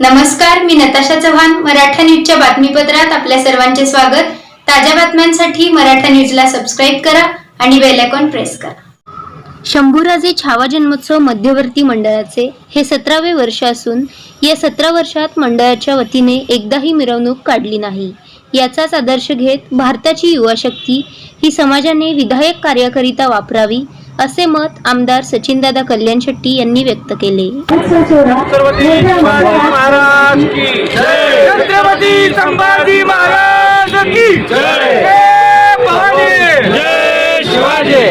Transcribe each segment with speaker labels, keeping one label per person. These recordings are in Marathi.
Speaker 1: नमस्कार मी नताशा चव्हाण मराठा न्यूजच्या बातमीपत्रात आपल्या सर्वांचे स्वागत. ताज्या बातम्यांसाठी मराठा न्यूजला सबस्क्राईब करा आणि बेल आयकॉन प्रेस करा. शंभूराजे छावा जन्मोत्सव मध्यवर्ती मंडळाचे हे सतरावे वर्ष असून या सतरा वर्षात मंडळाच्या वतीने एकदाही मिरवणूक काढली नाही. याचाच आदर्श घेत भारताची युवा शक्ती ही समाजाने विधायक कार्याकरिता वापरावी असे मत आमदार सचिनदादा कल्याण शेट्टी यांनी व्यक्त केले.
Speaker 2: छत्रपती शिवाजी महाराज की जय. छत्रपती संभाजी महाराज की जय. भवानी जय शिवाजी.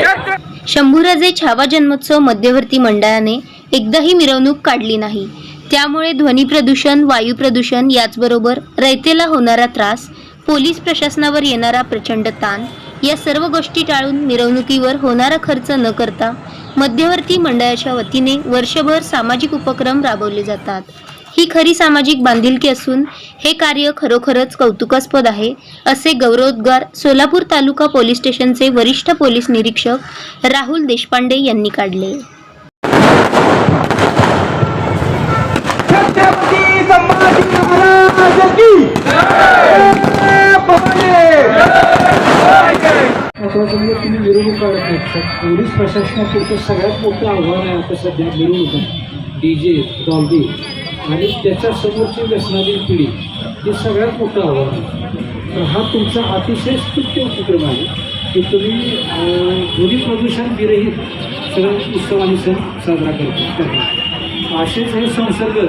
Speaker 1: शंभूराजे छावा जन्मोत्सव मध्यवर्ती मंडळाने एकदाही मिरवणूक काढली नाही. त्यामुळे ध्वनी प्रदूषण वायू प्रदूषण याचबरोबर रयतेला होणारा त्रास पोलीस प्रशासनावर येणारा प्रचंड ताण या सर्व गोष्टी टाळून मिरवणुकीवर होणारा खर्च न करता मध्यवर्ती मंडळाच्या वतीने वर्षभर सामाजिक उपक्रम राबवले जातात. ही खरी सामाजिक बांधिलकी असून हे कार्य खरोखरच कौतुकास्पद आहे असे गौरवोद्गार सोलापूर तालुका पोलीस स्टेशनचे वरिष्ठ पोलीस निरीक्षक राहुल देशपांडे यांनी काढले.
Speaker 2: छत्रपती संभाजी महाराज की जय भवानी
Speaker 3: आता समजा तुम्ही मिरवणूक काढत नाही तर पोलीस प्रशासनापुरतं सगळ्यात मोठं आव्हान आहे आता सध्या मिरवणुका डी जे डॉल्बी आणि त्याच्या समोरची व्यसनाची पिढी हे सगळ्यात मोठं आव्हान आहे. तर हा तुमचा अतिशय स्तुत्य उपक्रम आहे की तुम्ही ध्वनी प्रदूषण विरहित सगळं उत्सव आणि सण साजरा करतो. करतो असेच हे संसर्ग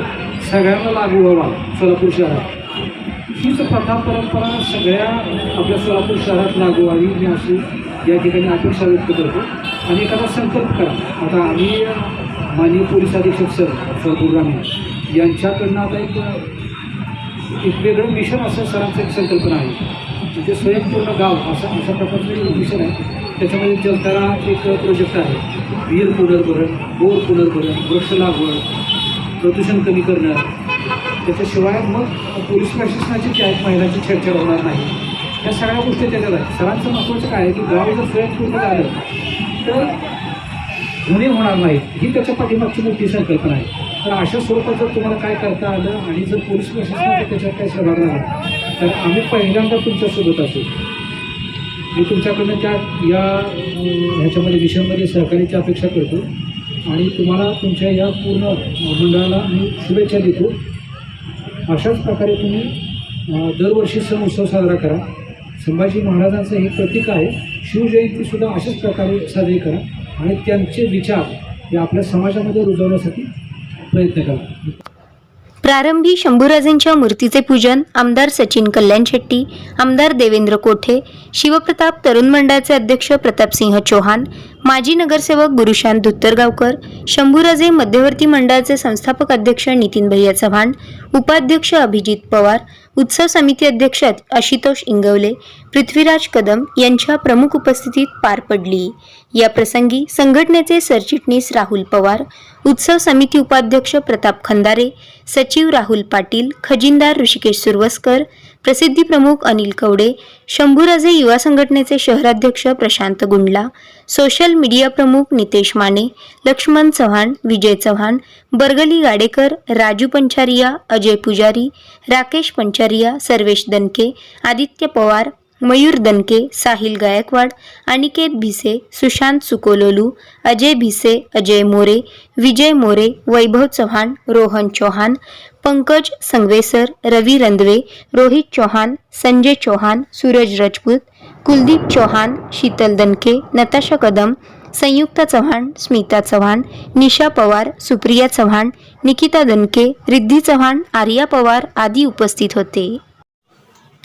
Speaker 3: सगळ्यांना लागू व्हावा सोलापूर शहरात. हीच प्रथा परंपरा सगळ्या आपल्या सोलापूर शहरात लागू व्हावी मी अशी या ठिकाणी अपेक्षा व्यक्त करतो. आणि एखादा संकल्प करा. आता आम्ही माननीय पोलीस अधीक्षक सर सर ग्रामीण यांच्याकडनं आता एक एक वेगळं मिशन असं सरांचं एक संकल्पना आहे. म्हणजे स्वयंपूर्ण गाव असं अशा प्रकारचं एक मिशन आहे. त्याच्यामध्ये जलतारा एक प्रोजेक्ट आहे. विहीर पुनर्भरण बोर पुनर्भरण वृक्ष लागवड प्रदूषण कमी करणं त्याच्याशिवाय मग पोलीस प्रशासनाची त्या आहे महिलांची छेडछाड होणार नाही. या सगळ्या गोष्टी त्याच्यात आहेत. सरांचं महत्त्वाचं काय आहे की गाव जर स्वयंपूर्ण झालं तर गुन्हे होणार नाहीत ही त्याच्या पाठीमागची मोठी संकल्पना आहे. तर अशा स्वरूपात जर तुम्हाला काय करता आलं आणि जर पोलीस प्रशासनाचा त्याच्यात काय सहभाग झाला तर आम्ही पहिल्यांदा तुमच्यासोबत असू. मी तुमच्याकडनं त्या या ह्याच्यामध्ये विषयामध्ये सहकार्याची अपेक्षा करतो. आणि तुम्हाला तुमच्या या पूर्ण मंडळाला मी शुभेच्छा देतो. अशाच प्रकारे तुम्ही दरवर्षी सण उत्सव साजरा करा. संभाजी महाराजांचं हे प्रतीक आहे. शिवजयंतीसुद्धा अशाच प्रकारे साजरी करा आणि त्यांचे विचार हे आपल्या समाजामध्ये रुजवण्यासाठी प्रयत्न करा.
Speaker 1: प्रारंभी शंभूराजेंच्या मूर्तीचे पूजन आमदार सचिन कल्याण शेट्टी आमदार देवेंद्र कोठे शिवप्रताप तरुण मंडळाचे अध्यक्ष प्रतापसिंह चौहान माजी नगरसेवक गुरुशांत धुत्तरगावकर शंभूराजे मध्यवर्ती मंडळाचे संस्थापक अध्यक्ष नितीन भैया चव्हाण उपाध्यक्ष अभिजित पवार उत्सव समिती अध्यक्ष आशुतोष इंगवले पृथ्वीराज कदम यांच्या प्रमुख उपस्थितीत पार पडली. या प्रसंगी संघटनेचे सरचिटणीस राहुल पवार उत्सव समिती उपाध्यक्ष प्रताप खंदारे सचिव राहुल पाटील खजिनदार ऋषिकेश सुरवसकर प्रसिद्धी प्रमुख अनिल कवडे शंभूराजे युवा संघटनेचे शहराध्यक्ष प्रशांत गुंडला सोशल मीडिया प्रमुख नितेश माने लक्ष्मण चव्हाण विजय चव्हाण बर्गली गाडेकर राजू पंचारिया अजय पुजारी राकेश पंचारिया सर्वेश दनके आदित्य पवार मयूर दनके साहिल गायकवाड अनिकेत भिसे सुशांत सुकोलोलू अजय भिसे अजय मोरे विजय मोरे वैभव चव्हाण रोहन चौहान पंकज संगवेसर रवी रंधवे रोहित चौहान संजय चौहान सूरज राजपूत कुलदीप चौहान शीतल दनके नताशा कदम संयुक्ता चव्हाण स्मिता चव्हाण निशा पवार सुप्रिया चव्हाण निकिता दनके रिद्धी चव्हाण आर्या पवार आदी उपस्थित होते.